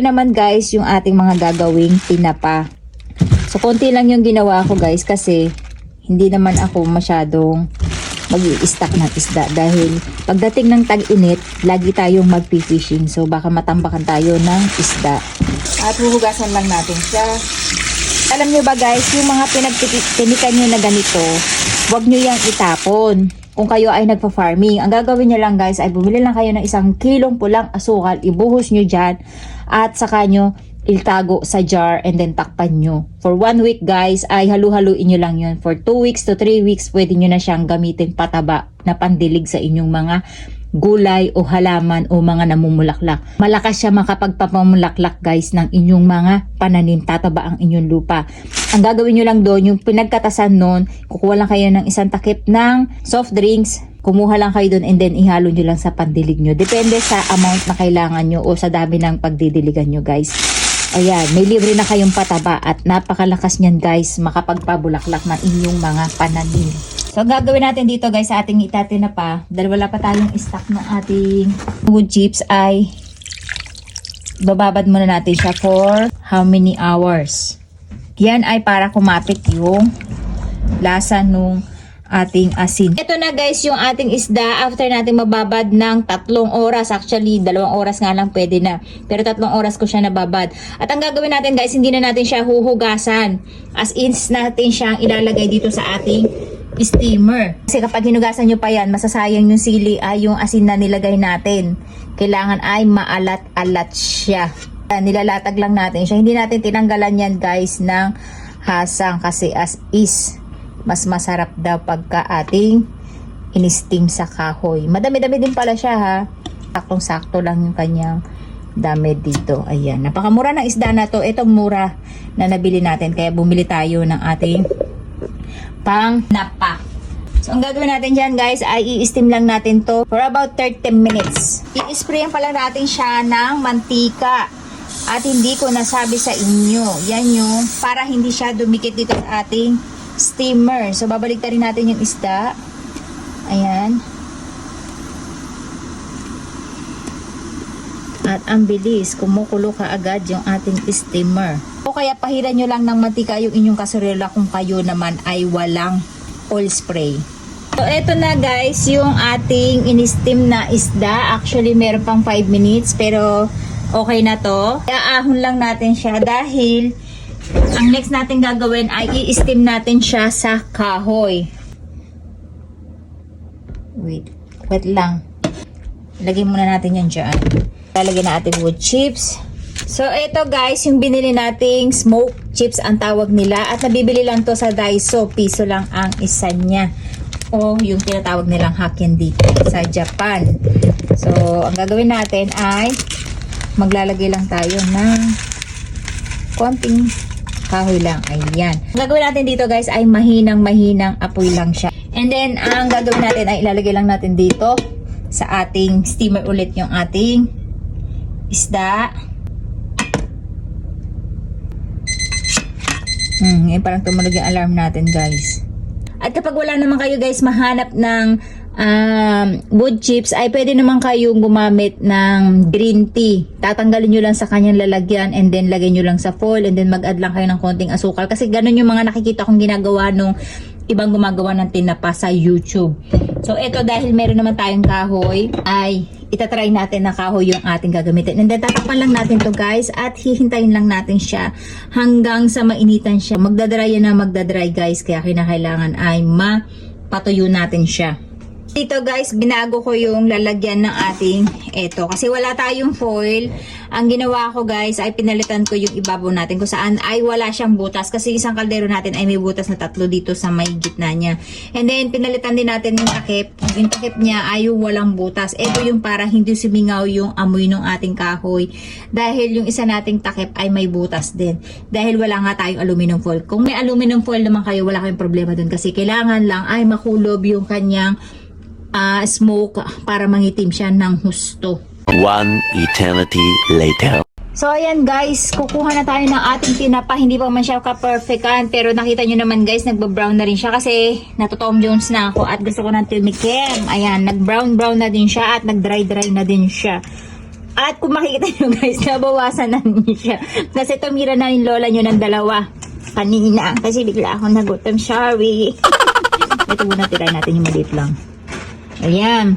naman guys, yung ating mga gagawing tinapa. So, konti lang yung ginawa ko guys kasi hindi naman ako masyadong mag stock ng isda dahil pagdating ng tag-init, lagi tayong magpi-fishing. So, baka matambakan tayo ng isda. At huhugasan lang natin siya. Alam nyo ba guys, yung mga pinagtinikan nyo na ganito, wag nyo yang itapon. Kung kayo ay nagpa-farming, ang gagawin nyo lang guys ay bumili lang kayo ng isang kilong pulang asukal, ibuhos nyo dyan, at saka nyo iltago sa jar and then takpan nyo. For one week guys, ay halu-haluin nyo lang yun. For two weeks to three weeks, pwede nyo na siyang gamitin pataba na pandilig sa inyong mga gulay o halaman o mga namumulaklak. Malakas siya makapagpapamulaklak guys ng inyong mga pananim. Tataba ang inyong lupa. Ang gagawin nyo lang doon, yung pinagkatasan noon, kukuha lang kayo ng isang takip ng soft drinks, kumuha lang kayo doon and then ihalo nyo lang sa pandilig nyo. Depende sa amount na kailangan nyo o sa dami ng pagdidiligan nyo guys. Ayan, may libre na kayong pataba at napakalakas niyan guys makapagpabulaklak ng inyong mga pananim. So, gagawin natin dito guys sa ating itatina pa, dahil wala pa tayong stock ng ating wood chips ay bababad muna natin siya for how many hours. Yan ay para kumapit yung lasa nung ating asin. Ito na guys yung ating isda after natin mababad ng tatlong oras. Actually, dalawang oras nga lang pwede na. Pero tatlong oras ko siya nababad. At ang gagawin natin guys, hindi na natin siya huhugasan. As in natin siyang ilalagay dito sa ating steamer. Kasi kapag hinugasan nyo pa yan, masasayang yung sili ay yung asin na nilagay natin. Kailangan ay maalat-alat siya. Yan, Nilalatag lang natin siya. Hindi natin tinanggalan yan guys ng hasang kasi as is mas masarap daw pagka ating in-steam sa kahoy. Madami-dami din pala siya ha. Saktong-sakto lang yung kanyang dami dito. Ayan. Napakamura ng isda na to. Itong mura na nabili natin. Kaya bumili tayo ng ating pang napa. So, ang gagawin natin dyan guys ay i-steam lang natin to for about 30 minutes. I-sprayan pa lang natin siya ng mantika. At hindi ko nasabi sa inyo. Yan yung para hindi siya dumikit dito sa ating steamer. So, babalik rin natin yung isda. Ayan. At ang bilis, kumukulo ka agad yung ating steamer. O kaya pahiran nyo lang ng mantika yung inyong kasurela kung kayo naman ay walang oil spray. So, eto na guys, yung ating in-steam na isda. Actually, meron pang 5 minutes, pero okay na to. Iaahon lang natin siya dahil ang next natin gagawin ay i-steam natin siya sa kahoy. Wait, wait lang. Lagay muna natin yan dyan. Lalagyan na ating wood chips. So, ito guys, yung binili nating smoke chips ang tawag nila. At nabibili lang to sa Daiso. Piso lang ang isa niya. O yung tinatawag nilang hakken dito sa Japan. So, ang gagawin natin ay maglalagay lang tayo ng konting kahoy lang. Ayan. Ang gagawin natin dito guys ay mahinang mahinang apoy lang siya. And then, ang gagawin natin ay ilalagay lang natin dito sa ating steamer ulit yung ating isda. Hmm, ngayon parang tumunog yung alarm natin guys. At kapag wala naman kayo guys mahanap ng um, wood chips, ay pwede naman kayong gumamit ng green tea. Tatanggalin nyo lang sa kanyang lalagyan and then lagay nyo lang sa foil and then mag-add lang kayo ng konting asukal. Kasi ganun yung mga nakikita kong ginagawa nung ibang gumagawa ng tinapa sa YouTube. So, ito dahil meron naman tayong kahoy, ay itatry natin na kahoy yung ating gagamitin. And then, tatakpan lang natin to guys at hihintayin lang natin siya hanggang sa mainitan siya. Magdadry yan na magdadry guys, kaya kinakailangan ay mapatuyo natin siya. Dito guys, binago ko yung lalagyan ng ating eto. Kasi wala tayong foil. Ang ginawa ko guys ay pinalitan ko yung ibabaw natin kung saan ay wala siyang butas. Kasi isang kaldero natin ay may butas na tatlo dito sa may gitna niya. And then pinalitan din natin yung takip. Yung takip niya ay walang butas. Ito yung para hindi sumingaw yung amoy ng ating kahoy. Dahil yung isa nating takip ay may butas din. Dahil wala nga tayong aluminum foil. Kung may aluminum foil naman kayo, wala kayong problema dun. Kasi kailangan lang ay makulob yung kanyang ah, smoke para mangitim siya ng husto. One eternity later. So ayan guys, kukuha na tayo ng ating tinapa. Hindi pa man siya ka-perfectan pero nakita nyo naman guys, nagba-brown na rin siya kasi natutom Jones na ako at gusto ko ng tilmikim. Ayan, nag-brown brown na din siya at nag-dry dry na din siya. At kung makikita nyo guys, nabawasan na niya siya. Kasi tumira na yung lola nyo ng dalawa. Kanina. Kasi bigla ako nagutom. Sorry. Ito muna tirayin natin yung maliit lang. Ayan.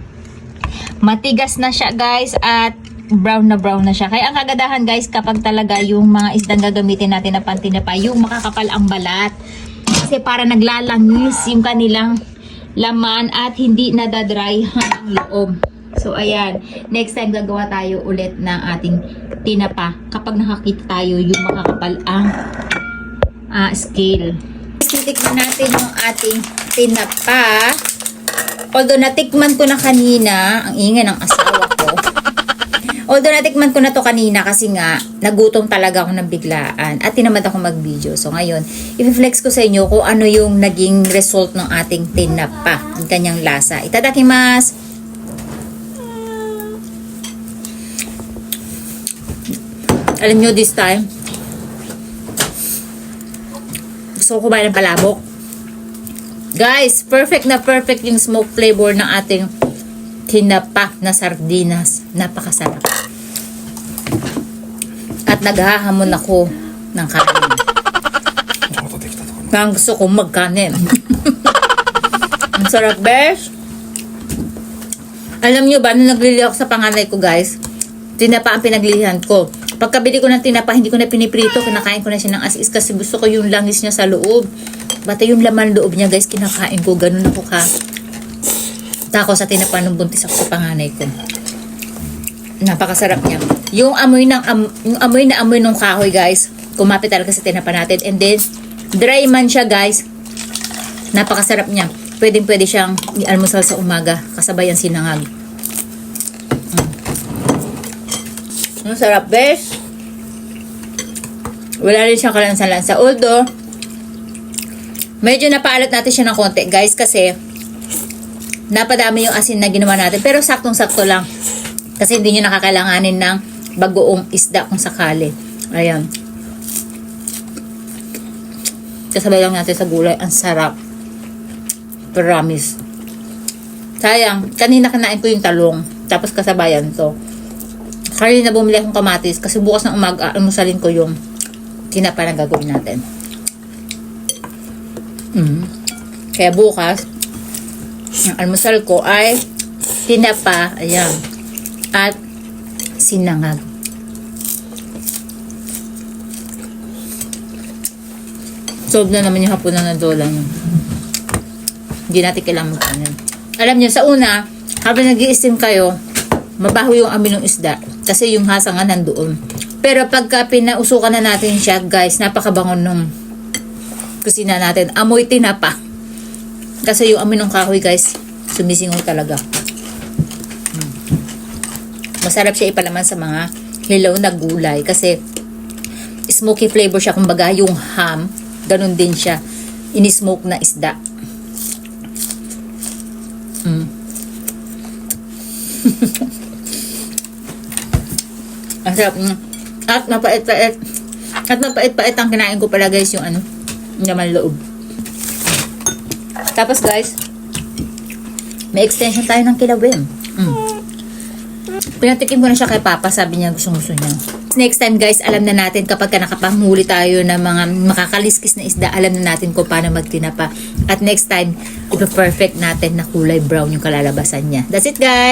Matigas na siya guys at brown na brown na siya. Kaya ang kagadahan guys kapag talaga yung mga isdang gagamitin natin na pantinapa, yung makakapal ang balat. Kasi para naglalangis yung kanilang laman at hindi nadadry ang loob. So ayan, next time gagawa tayo ulit ng ating tinapa kapag nakakita tayo yung makakapal ang ah, scale. Titikman natin yung ating tinapa. Although natikman ko na kanina, ang ingay ng asawa ko. Although natikman ko na to kanina kasi nga, nagutom talaga ako ng biglaan at tinamad ako mag-video. So ngayon, i-flex ko sa inyo kung ano yung naging result ng ating tinapa, ang kanyang lasa. Itadakimasu! Alam nyo this time, gusto ko kumain ng palabok. Guys, perfect na perfect yung smoke flavor ng ating tinapa na sardinas. Napakasarap. At naghahamon ako ng kanin. Ang gusto kong magkanin. Ang sarap, besh. Alam nyo ba, nung naglili ako sa panganay ko, guys, tinapa ang pinaglilihan ko. Pagkabili ko ng tinapa, hindi ko na piniprito, kinakain ko na siya ng asis kasi gusto ko yung langis niya sa loob. Bata yung laman loob niya, guys, kinakain ko. Ganun ako ka. Tako sa tinapa nung buntis ako sa panganay ko. Napakasarap niya. Yung amoy ng am, yung amoy na amoy ng kahoy, guys. Kumapit talaga sa tinapa natin. And then dry man siya, guys. Napakasarap niya. Pwedeng pwede siyang i-almusal sa umaga kasabay ang sinangag. Mm. Ang sarap, bes. Wala rin siyang kalansa-lansa. Although, medyo napaalat natin siya ng konti, guys, kasi napadami yung asin na ginawa natin. Pero saktong-sakto lang. Kasi hindi nyo nakakailanganin ng bagoong isda kung sakali. Ayan. Kasabay lang natin sa gulay. Ang sarap. Promise. Sayang. Kanina kanain ko yung talong. Tapos kasabayan to. Kanina bumili akong kamatis. Kasi bukas ng umaga, almusalin ko yung tinapa na gagawin natin. Mm. Kaya bukas, ang almusal ko ay tinapa, ayan, at sinangag. Solve na naman yung hapunan ng dola nyo. Hindi natin kailangan magkanin. Alam nyo, sa una, habang nag steam kayo, mabaho yung amin ng isda. Kasi yung hasa nga nandoon. Pero pagka pinausukan na natin siya, guys, napakabangon nung kusina natin. Amoy tinapa. Kasi yung amin ng kahoy, guys, sumisingaw talaga. Hmm. Masarap siya ipalaman sa mga hilaw na gulay. Kasi smoky flavor siya. Kumbaga, yung ham, ganun din siya. Inismoke na isda. Mm. Ang. At mapait-pait. At mapait-pait ang kinain ko pala guys yung ano, yung laman loob. Tapos guys, may extension tayo ng kilawin. Mm. Pinatikim ko na siya kay Papa, sabi niya gusto gusto niya. Next time guys, alam na natin kapag ka tayo ng mga makakaliskis na isda, alam na natin kung paano magtinapa. At next time, ipa-perfect natin na kulay brown yung kalalabasan niya. That's it guys!